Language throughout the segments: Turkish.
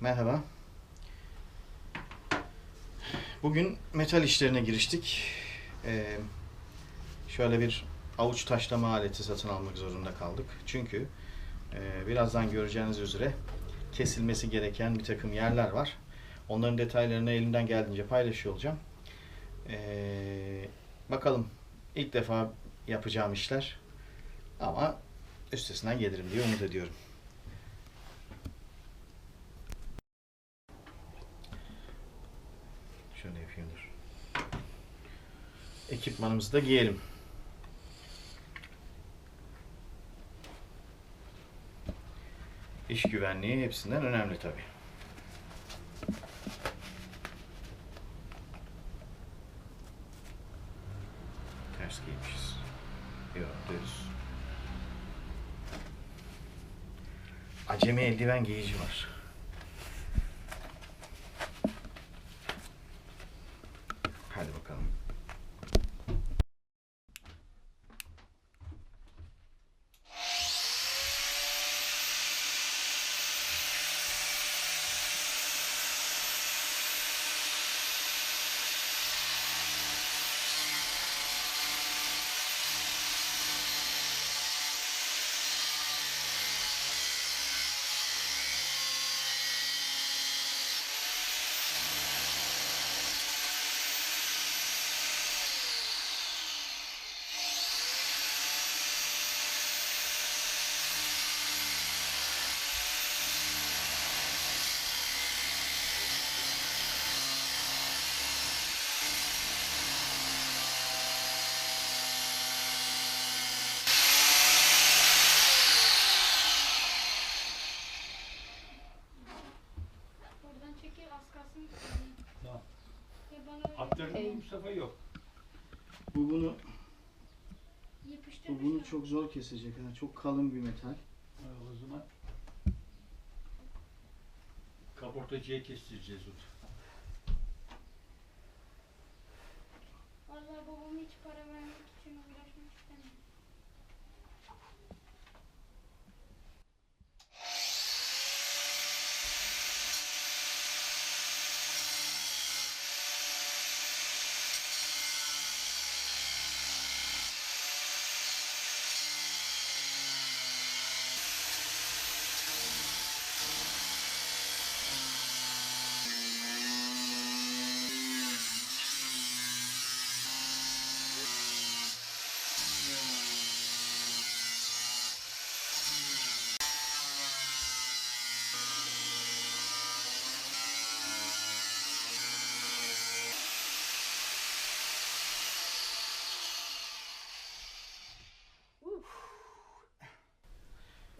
Merhaba. Bugün metal işlerine giriştik. Ee, şöyle bir avuç taşlama aleti satın almak zorunda kaldık. Çünkü e, birazdan göreceğiniz üzere kesilmesi gereken bir takım yerler var. Onların detaylarını elimden geldiğince paylaşıyor olacağım. Ee, bakalım ilk defa yapacağım işler ama üstesinden gelirim diye umut ediyorum. Şöyle yapayım dur. Ekipmanımızı da giyelim. İş güvenliği hepsinden önemli tabii. Ters giymişiz. Yok düz. Acemi eldiven giyici var. Hadi bakalım. Oradan çekil az kalsın. Tamam. Ya bana öyle Aktarın mı Mustafa yok. Bu bunu yapıştırmışlar. bu bunu çok zor kesecek. ha. Çok kalın bir metal. O zaman kaportacıya kestireceğiz onu. Vallahi babam hiç para vermek için uğraşmak istemiyor.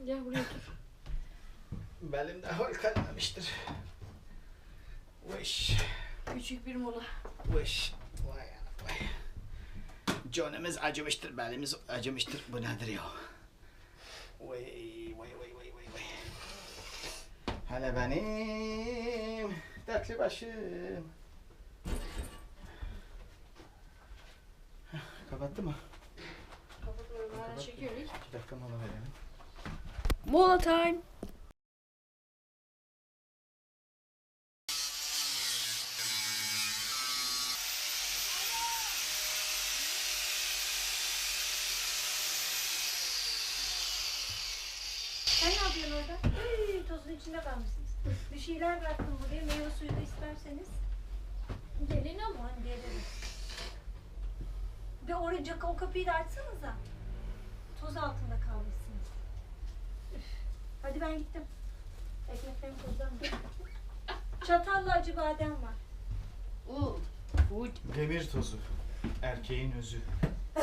Gel buraya otur. Belim de halkalamıştır. Vış. Küçük bir mola. Vış. Vay ana vay. Canımız acımıştır, belimiz acımıştır. Bu nedir ya? Vay vay vay vay vay vay. Hele benim dertli başım. Kapattı mı? Kapatıyorum. Hala çekiyor. İki dakika mola verelim. Mola time. Sen ne yapıyorsun orada? Ay, tozun içinde kalmışsınız. Bir şeyler bıraktım buraya. Meyve suyu da isterseniz. Gelin ama gelin. Bir oraya o kapıyı da açsanıza. Toz altında kalmışsınız. Üf. Hadi ben gittim. Ekmeklerim tozdan mı? Çatalla acı badem var. Good. Demir tozu. Erkeğin özü.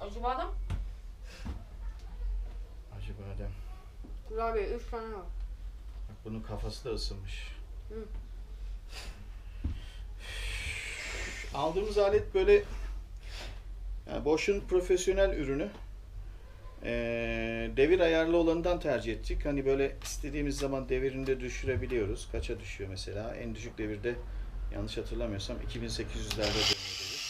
Acı badem. Acı badem. Kurabiye 3 tane var. Bak bunun kafası da ısınmış. Hı. Aldığımız alet böyle yani Bosch'un profesyonel ürünü. Ee, devir ayarlı olanından tercih ettik. Hani böyle istediğimiz zaman devirini de düşürebiliyoruz. Kaça düşüyor mesela? En düşük devirde yanlış hatırlamıyorsam 2800'lerde dönüyor devir.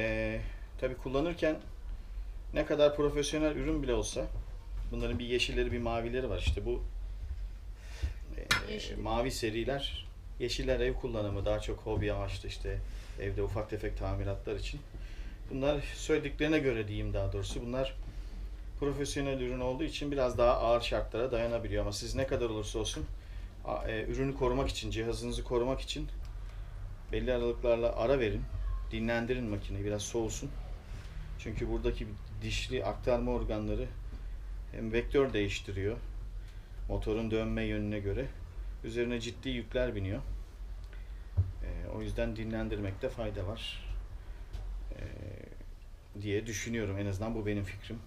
Ee, tabii kullanırken ne kadar profesyonel ürün bile olsa bunların bir yeşilleri bir mavileri var. İşte bu e, Yeşil. mavi seriler yeşiller ev kullanımı daha çok hobi amaçlı işte evde ufak tefek tamiratlar için. Bunlar söylediklerine göre diyeyim daha doğrusu. Bunlar profesyonel ürün olduğu için biraz daha ağır şartlara dayanabiliyor ama siz ne kadar olursa olsun e, ürünü korumak için, cihazınızı korumak için belli aralıklarla ara verin. Dinlendirin makineyi biraz soğusun. Çünkü buradaki dişli aktarma organları hem vektör değiştiriyor motorun dönme yönüne göre. Üzerine ciddi yükler biniyor. Ee, o yüzden dinlendirmekte fayda var. Ee, diye düşünüyorum. En azından bu benim fikrim.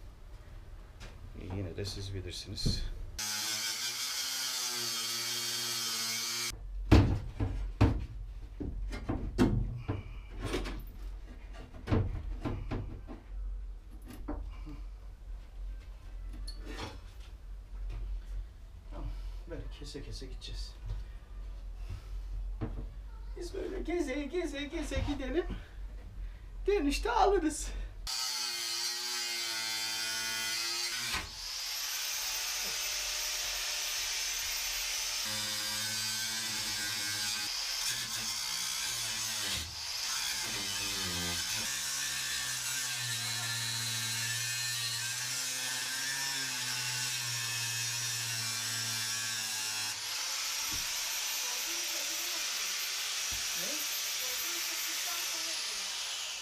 Yine de siz bilirsiniz. Böyle kese kese gideceğiz. Biz böyle geze geze geze gidelim. Dönüşte alırız.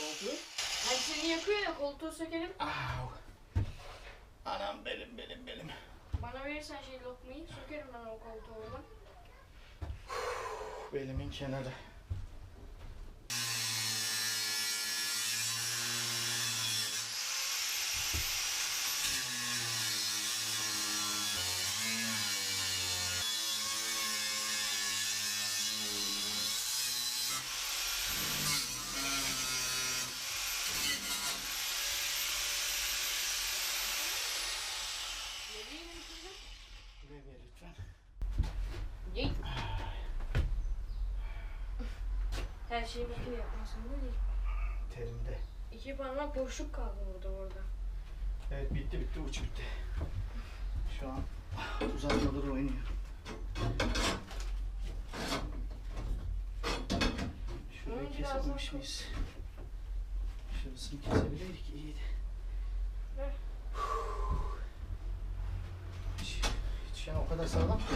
Komple. Hani seni yakıyor ya koltuğu sökelim. Au. Anam belim belim belim. Bana verirsen şey lokmayı sökerim ben o koltuğu oradan. Belimin kenarı. Vereyim mi şimdi? Levye lütfen. Yey. Her şeyi bakıyor yapmasın değil. Terimde. İki parmak boşluk kaldı burada orada. Evet bitti bitti uç bitti. Şu an uzatmaları oynuyor. Şurayı kesememiş miyiz? Şurasını kesebilirdik iyiydi. Hiç, hiç yani o kadar sağlam ki.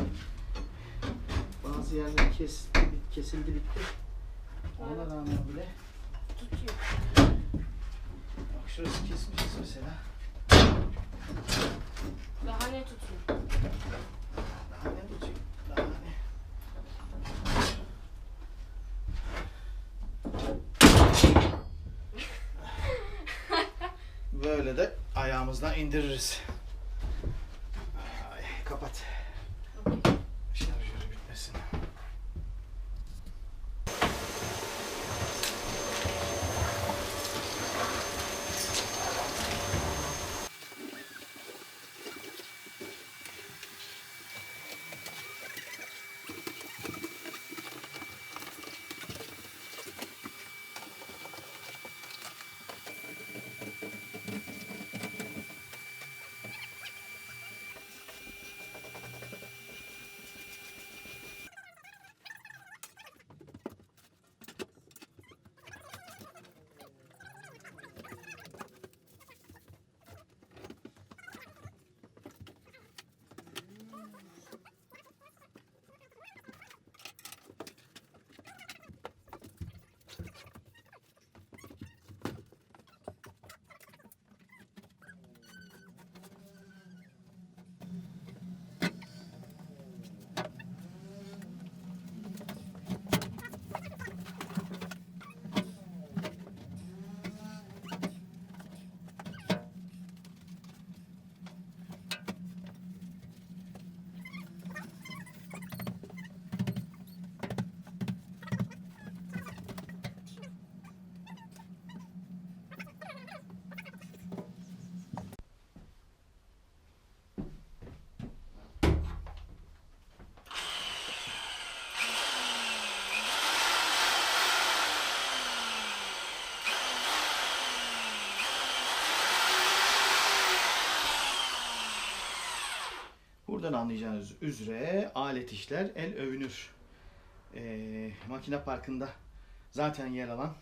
Bazı yerler kesildi, kesildi bitti. Ona rağmen bile Tutuyor. bak şurası kesmişiz mesela. Daha ne tutuyor? Daha ne tutuyor? Daha ne? Böyle de ayağımızdan indiririz. Ay, kapat. Buradan anlayacağınız üzere alet işler el övünür. Ee, makine parkında zaten yer alan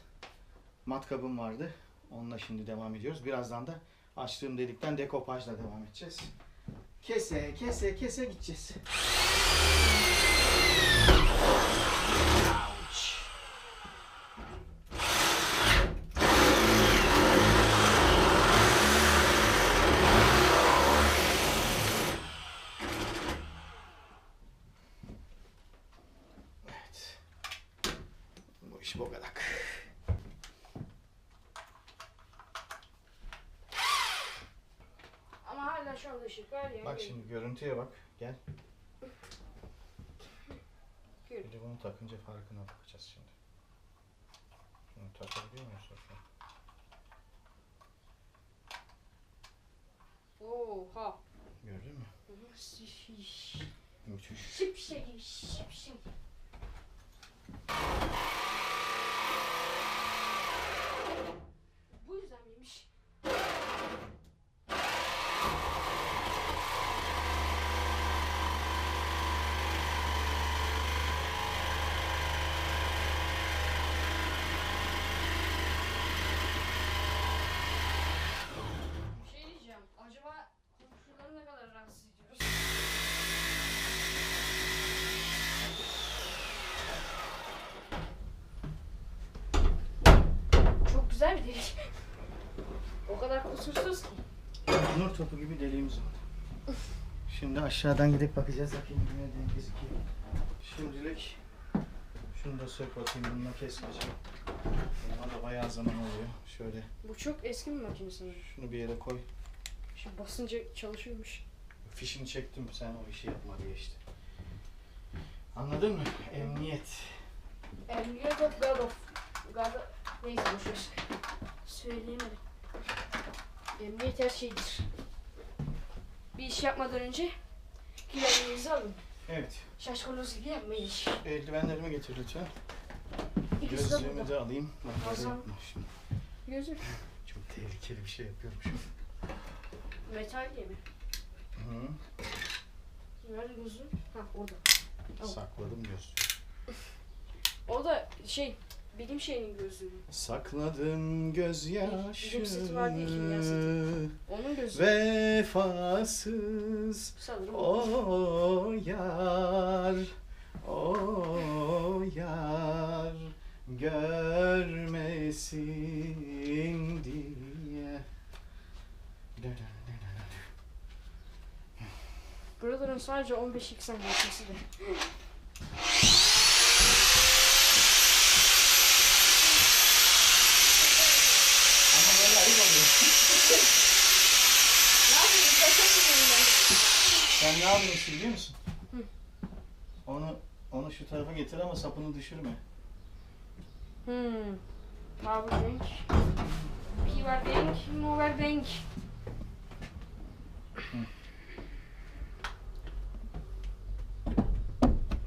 matkabım vardı. Onunla şimdi devam ediyoruz. Birazdan da açtığım delikten dekopajla devam edeceğiz. Kese kese kese gideceğiz. Ouch. Evet. Bu iş bu kadar. Ama hala şu anda ışık var ya. Bak görüntüye bak. Gel. De bunu takınca farkına bakacağız şimdi. Şunu takabiliyor muyuz? Sofya? Oha. Gördün mü? Müthiş. Şipşek, şipşek. Bu yüzden miymiş? Bir şey diyeceğim. Acaba komşuları ne kadar rahatsız ediyoruz? Delik. O kadar kusursuz ki. Nur topu gibi deliğimiz var. Şimdi aşağıdan gidip bakacağız. Bakayım ne denk gözüküyor. Şimdilik şunu da sök bakayım. Bununla kesmeyeceğim. Buna da bayağı zaman oluyor. Şöyle Bu çok eski bir makine sanırım. şunu bir yere koy. Şimdi basınca çalışıyormuş. Fişini çektim sen o işi yapma diye işte. Anladın mı? Emniyet. Emniyet of God of God of... Neyse boşver. Söyleyemedim. Emniyet her şeydir. Bir iş yapmadan önce güvenliğinizi alın. Evet. Şaşkınız gibi yapmayın. Eldivenlerimi getir lütfen. İkisi de Gözlüğümü burada. de alayım. Bak böyle Hasan. yapma şimdi. Gözü. Çok tehlikeli bir şey yapıyormuşum. Metal diye mi? Hı. Nerede gözü? Ha orada. Tamam. Sakladım gözlüğü. O da şey bilim şeyinin gözlüğü. Sakladım gözyaşı Bizim seti var diye kimya seti. Onun gözü. Vefasız Sanırım o. o yar O yar Görmesin diye Buraların sadece 15 eksen geçmesi de. Ama böyle ayıp oluyor. Ne yapayım? Kaçamıyorum ben. Sen ne yapıyorsun biliyor musun? Hı. Onu onu şu tarafa getir ama sapını düşürme. Hmm. Power bank. Power bank. Power bank.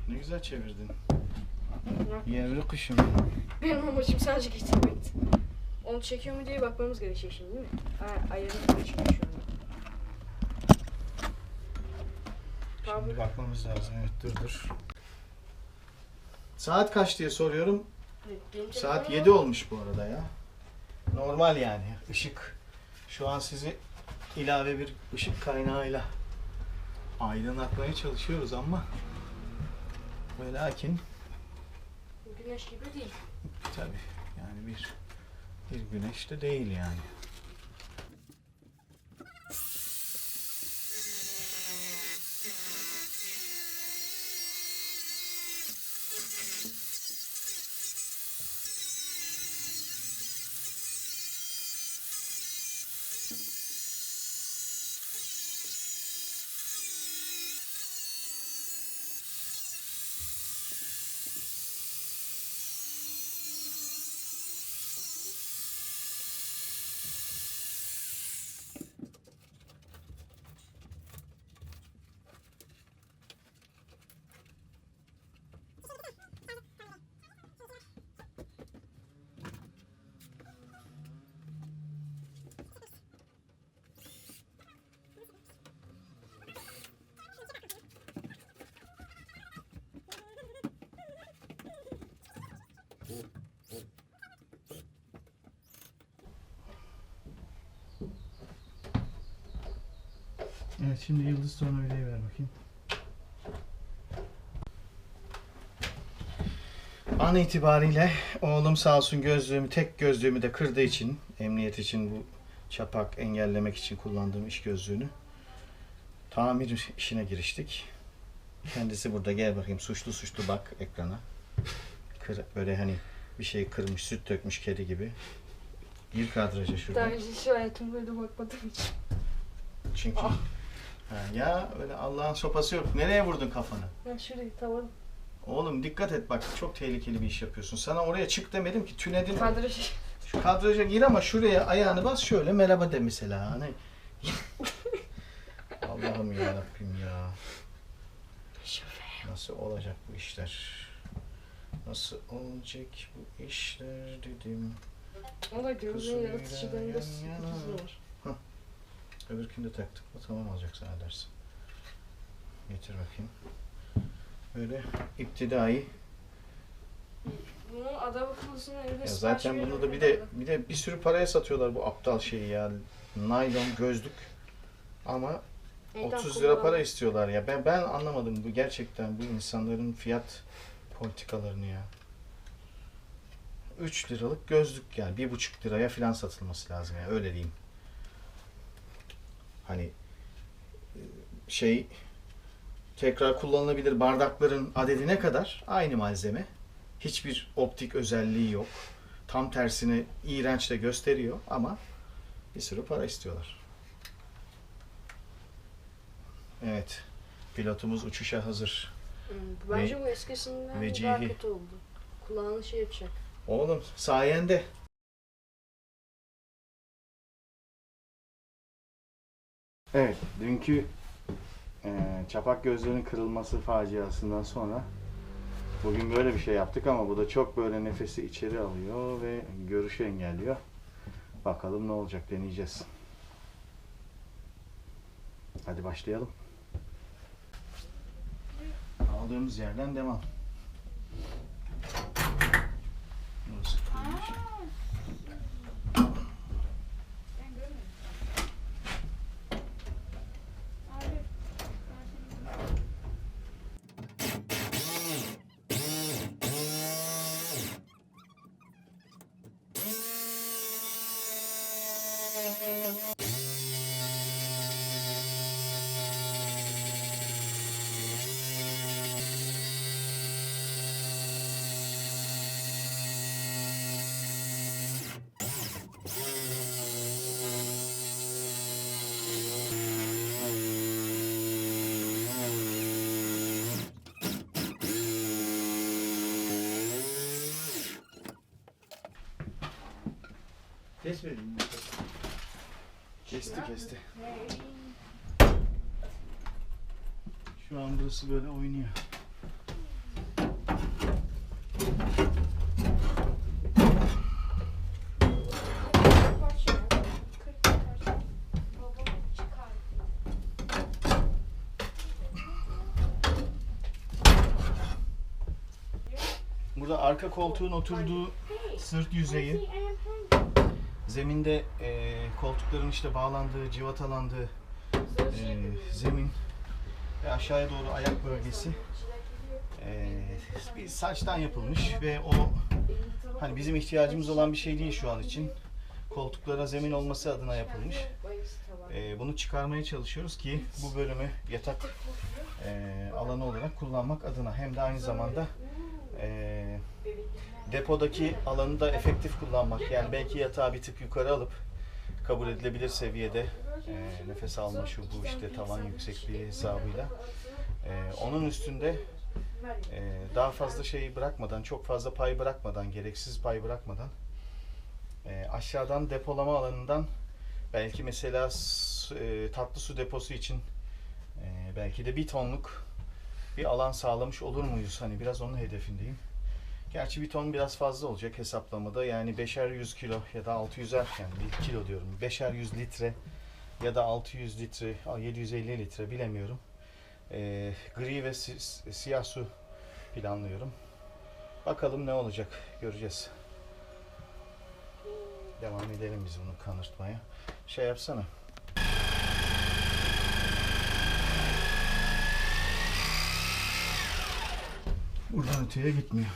Ne güzel çevirdin. Yavru kuşum. Benim amacım sadece getirmekti. Onu çekiyor mu diye bakmamız gerekecek şimdi değil mi? Ha, ayarını çıkıyor Power bakmamız lazım. Evet dur dur. Saat kaç diye soruyorum. Saat telefonum- 7 olmuş bu arada ya. Normal yani. Işık. Şu an sizi ilave bir ışık kaynağıyla aydınlatmaya çalışıyoruz ama ve lakin Güneş gibi değil. tabi yani bir bir güneş de değil yani. Evet şimdi yıldız tornavidayı ver bakayım. An itibariyle oğlum sağ olsun gözlüğümü, tek gözlüğümü de kırdığı için, emniyet için bu çapak engellemek için kullandığım iş gözlüğünü tamir işine giriştik. Kendisi burada gel bakayım suçlu suçlu bak ekrana. Kır, böyle hani bir şey kırmış, süt dökmüş kedi gibi. Gir kadraja Daha şuradan. önce hiç hayatımda böyle bakmadığım için. Çünkü Ah. Ha, ya öyle Allah'ın sopası yok. Nereye vurdun kafanı? Ben şurayı tavan. Oğlum dikkat et bak çok tehlikeli bir iş yapıyorsun. Sana oraya çık demedim ki tünedin. Kadraj. Şu kadraja gir ama şuraya ayağını bas şöyle merhaba de mesela. Hani... Allah'ım ya Rabbim ya. Nasıl olacak bu işler? Nasıl olacak bu işler dedim. Gözün Kuzuyla yaratıcılığında yan sürpriz var. Öbürkünü de taktık mı tamam olacak zannedersin. Getir bakayım. Böyle iptidai. Bunun adam akıllısına evde Ya zaten bunu da bir de bir de bir sürü paraya satıyorlar bu aptal şeyi ya. Naylon gözlük. Ama 30 lira para istiyorlar ya. Ben ben anlamadım bu gerçekten bu insanların fiyat politikalarını ya. 3 liralık gözlük yani 1,5 liraya falan satılması lazım ya öyle diyeyim. Hani e, şey tekrar kullanılabilir bardakların adedi ne kadar? Aynı malzeme. Hiçbir optik özelliği yok. Tam tersine iğrenç de gösteriyor ama bir sürü para istiyorlar. Evet. Pilotumuz uçuşa hazır. Hmm, Bence bu eskisinden Vecihi. daha kötü oldu. Kulağını şey yapacak. Oğlum sayende. Evet, dünkü e, çapak gözlerinin kırılması faciasından sonra bugün böyle bir şey yaptık ama bu da çok böyle nefesi içeri alıyor ve görüşü engelliyor. Bakalım ne olacak deneyeceğiz. Hadi başlayalım. Aldığımız yerden devam. Burası kırılmış. Kesmedin mi? Kesti kesti. Şu an burası böyle oynuyor. Parça ya. 40 parça. Babam çıkar. Burada arka koltuğun oturduğu sırt yüzeyi, zeminde e, koltukların işte bağlandığı, civatalandığı e, zemin ve aşağıya doğru ayak bölgesi e, bir saçtan yapılmış ve o hani bizim ihtiyacımız olan bir şey değil şu an için. Koltuklara zemin olması adına yapılmış. E, bunu çıkarmaya çalışıyoruz ki bu bölümü yatak e, alanı olarak kullanmak adına hem de aynı zamanda e, depodaki alanı da efektif kullanmak. Yani belki yatağı bir tık yukarı alıp kabul edilebilir seviyede e, nefes alma şu bu işte tavan yüksekliği hesabıyla e, onun üstünde e, daha fazla şeyi bırakmadan çok fazla pay bırakmadan gereksiz pay bırakmadan e, aşağıdan depolama alanından belki mesela e, tatlı su deposu için e, belki de bir tonluk bir alan sağlamış olur muyuz? Hani biraz onun hedefindeyim. Gerçi bir ton biraz fazla olacak hesaplamada. Yani 5'er 100 kilo ya da 600'er yani bir kilo diyorum. 5'er 100 litre ya da 600 litre, a, 750 litre bilemiyorum. Ee, gri ve si- siyah su planlıyorum. Bakalım ne olacak göreceğiz. Devam edelim biz bunu kanırtmaya. Şey yapsana. Buradan öteye gitmiyor.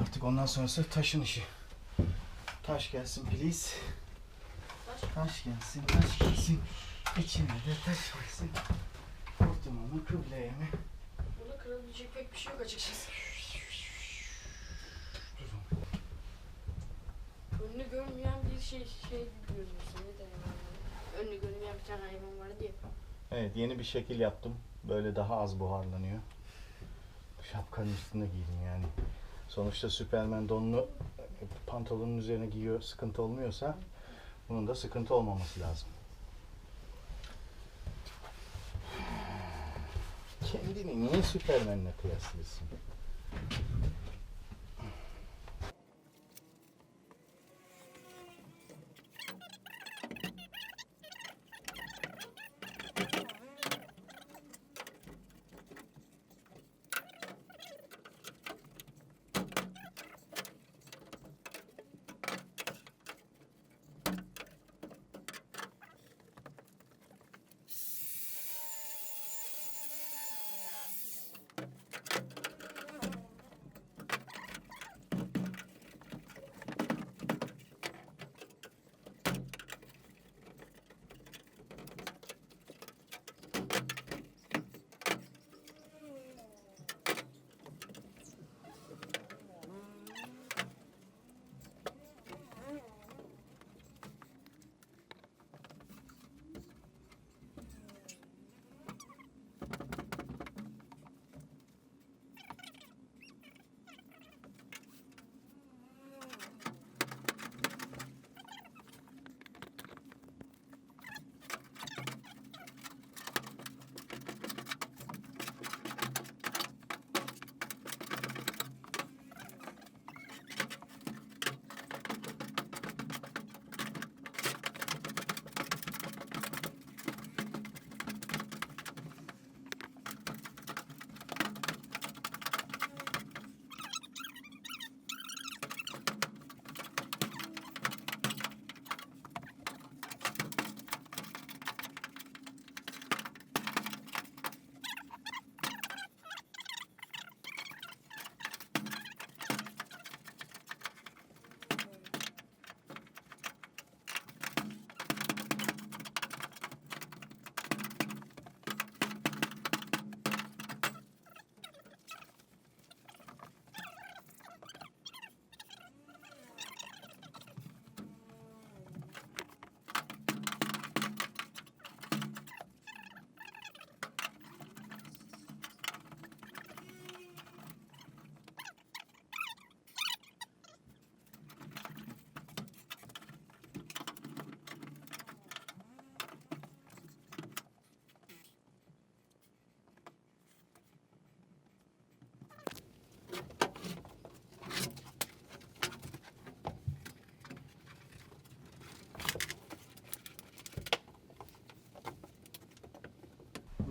Artık ondan sonrası taşın işi. Taş gelsin please. Taş. Gelsin, taş gelsin. İçine de taş gelsin. Kurtuma mı, kıbleye mi? Burada kırılabilecek pek bir şey yok açıkçası. Önünü görmeyen bir şey şey gibi görünüyorsun. Ne denir? Önünü görmeyen bir tane hayvan var diye. Evet, yeni bir şekil yaptım. Böyle daha az buharlanıyor. Şapkanın üstünde giydim yani. Sonuçta Süpermen donunu e, pantolonun üzerine giyiyor, sıkıntı olmuyorsa bunun da sıkıntı olmaması lazım. Kendini niye Süpermen'le kıyaslıyorsun?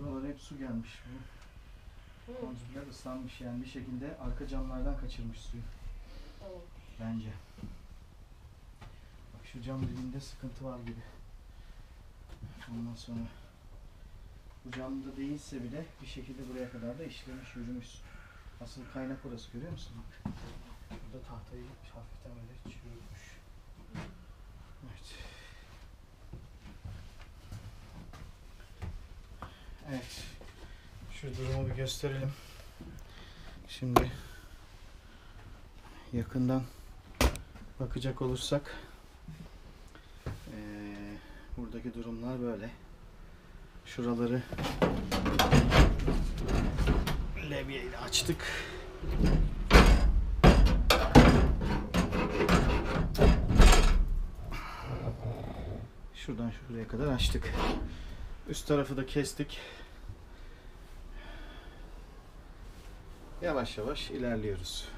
Buralara hep su gelmiş. Konzüller ıslanmış yani bir şekilde arka camlardan kaçırmış suyu Tamam. bence. Bak şu cam dibinde sıkıntı var gibi. Ondan sonra bu camda değilse bile bir şekilde buraya kadar da işlemiş, yürümüş. Asıl kaynak orası görüyor musun? Bak. Burada tahtayı hafiften böyle çürütmüş. Evet. Evet. Şu durumu bir gösterelim. Şimdi yakından bakacak olursak eee, buradaki durumlar böyle. Şuraları levyeyle açtık. Şuradan şuraya kadar açtık. Üst tarafı da kestik. Yavaş yavaş ilerliyoruz.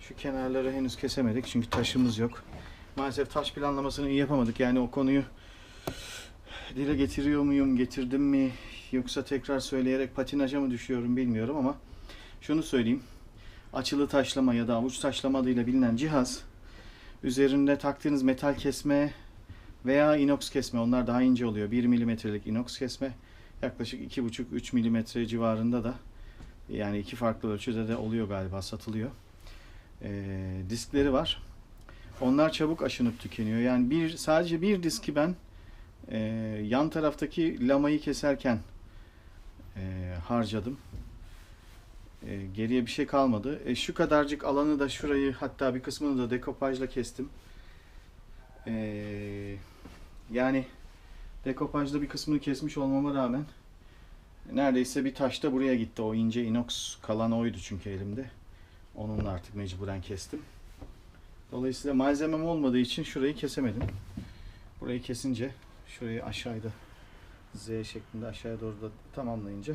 Şu kenarları henüz kesemedik çünkü taşımız yok. Maalesef taş planlamasını iyi yapamadık. Yani o konuyu dile getiriyor muyum, getirdim mi yoksa tekrar söyleyerek patinaja mı düşüyorum bilmiyorum ama şunu söyleyeyim. Açılı taşlama ya da avuç taşlama adıyla bilinen cihaz üzerinde taktığınız metal kesme veya inox kesme. Onlar daha ince oluyor. 1 milimetrelik inox kesme yaklaşık 2,5-3 milimetre civarında da yani iki farklı ölçüde de oluyor galiba satılıyor. Ee, diskleri var. Onlar çabuk aşınıp tükeniyor. Yani bir sadece bir diski ben e, yan taraftaki lamayı keserken e, harcadım. E, geriye bir şey kalmadı. E, şu kadarcık alanı da şurayı hatta bir kısmını da dekopajla kestim. E, yani dekopajda bir kısmını kesmiş olmama rağmen neredeyse bir taş da buraya gitti. O ince inox kalan oydu çünkü elimde. Onunla artık mecburen kestim. Dolayısıyla malzemem olmadığı için şurayı kesemedim. Burayı kesince şurayı aşağıda Z şeklinde aşağıya doğru da tamamlayınca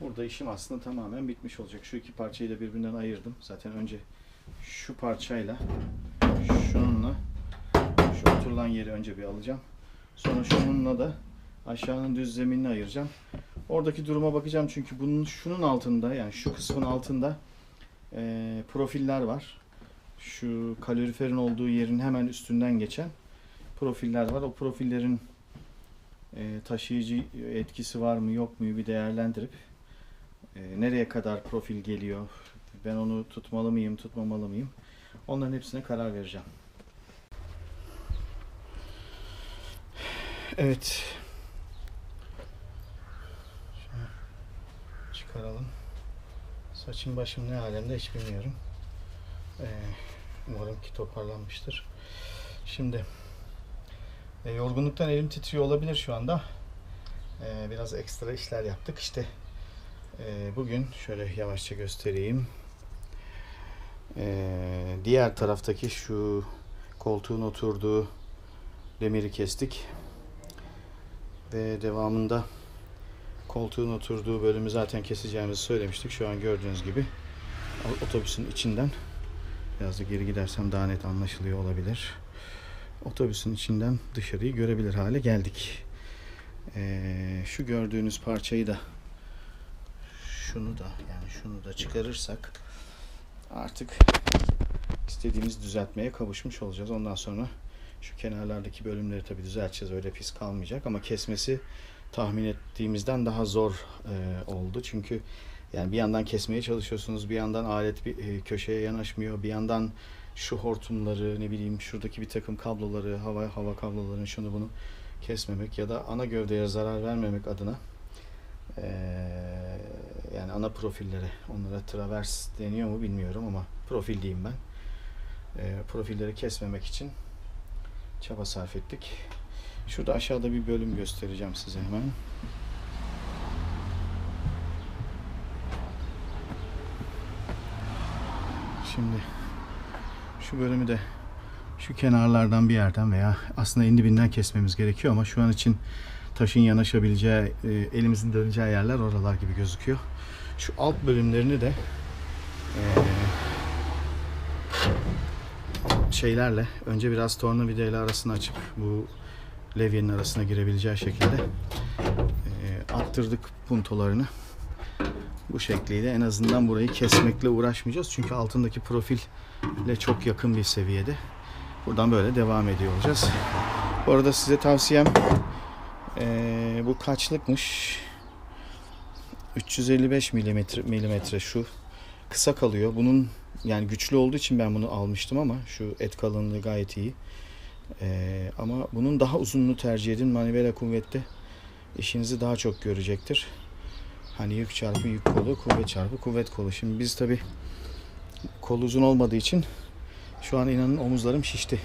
burada işim aslında tamamen bitmiş olacak. Şu iki parçayı da birbirinden ayırdım. Zaten önce şu parçayla oturulan yeri önce bir alacağım. Sonra şununla da aşağının düz zeminini ayıracağım. Oradaki duruma bakacağım çünkü bunun şunun altında yani şu kısmın altında eee, profiller var. Şu kaloriferin olduğu yerin hemen üstünden geçen profiller var. O profillerin eee, taşıyıcı etkisi var mı yok mu bir değerlendirip eee, nereye kadar profil geliyor, ben onu tutmalı mıyım, tutmamalı mıyım? Onların hepsine karar vereceğim. Evet. Şöyle çıkaralım. Saçım başım ne alemde hiç bilmiyorum. Ee, umarım ki toparlanmıştır. Şimdi e, yorgunluktan elim titriyor olabilir şu anda. Ee, biraz ekstra işler yaptık. İşte e, bugün şöyle yavaşça göstereyim. Ee, diğer taraftaki şu koltuğun oturduğu demiri kestik. Ve devamında koltuğun oturduğu bölümü zaten keseceğimizi söylemiştik. Şu an gördüğünüz gibi otobüsün içinden biraz da geri gidersem daha net anlaşılıyor olabilir. Otobüsün içinden dışarıyı görebilir hale geldik. Ee, şu gördüğünüz parçayı da şunu da yani şunu da çıkarırsak artık istediğimiz düzeltmeye kavuşmuş olacağız. Ondan sonra şu kenarlardaki bölümleri tabii düzelteceğiz. Öyle pis kalmayacak ama kesmesi tahmin ettiğimizden daha zor e, oldu. Çünkü yani bir yandan kesmeye çalışıyorsunuz, bir yandan alet bir e, köşeye yanaşmıyor, bir yandan şu hortumları, ne bileyim şuradaki bir takım kabloları, hava hava kablolarını şunu bunu kesmemek ya da ana gövdeye zarar vermemek adına e, yani ana profillere, onlara travers deniyor mu bilmiyorum ama profil diyeyim ben. E, profilleri kesmemek için çaba sarf ettik. Şurada aşağıda bir bölüm göstereceğim size hemen. Şimdi şu bölümü de şu kenarlardan bir yerden veya aslında en dibinden kesmemiz gerekiyor ama şu an için taşın yanaşabileceği, e, elimizin döneceği yerler oralar gibi gözüküyor. Şu alt bölümlerini de e, şeylerle önce biraz tornavida ile arasını açıp bu levyenin arasına girebileceği şekilde e, attırdık puntolarını. Bu şekliyle en azından burayı kesmekle uğraşmayacağız. Çünkü altındaki profille çok yakın bir seviyede. Buradan böyle devam ediyor olacağız. Bu arada size tavsiyem e, bu kaçlıkmış? 355 milimetre, milimetre şu kısa kalıyor. Bunun yani güçlü olduğu için ben bunu almıştım ama şu et kalınlığı gayet iyi. Ee, ama bunun daha uzununu tercih edin. Manivela kuvvette işinizi daha çok görecektir. Hani yük çarpı yük kolu, kuvvet çarpı kuvvet kolu. Şimdi biz tabi kol uzun olmadığı için şu an inanın omuzlarım şişti.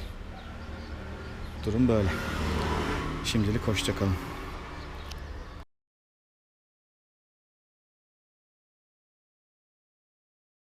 Durum böyle. Şimdilik hoşçakalın.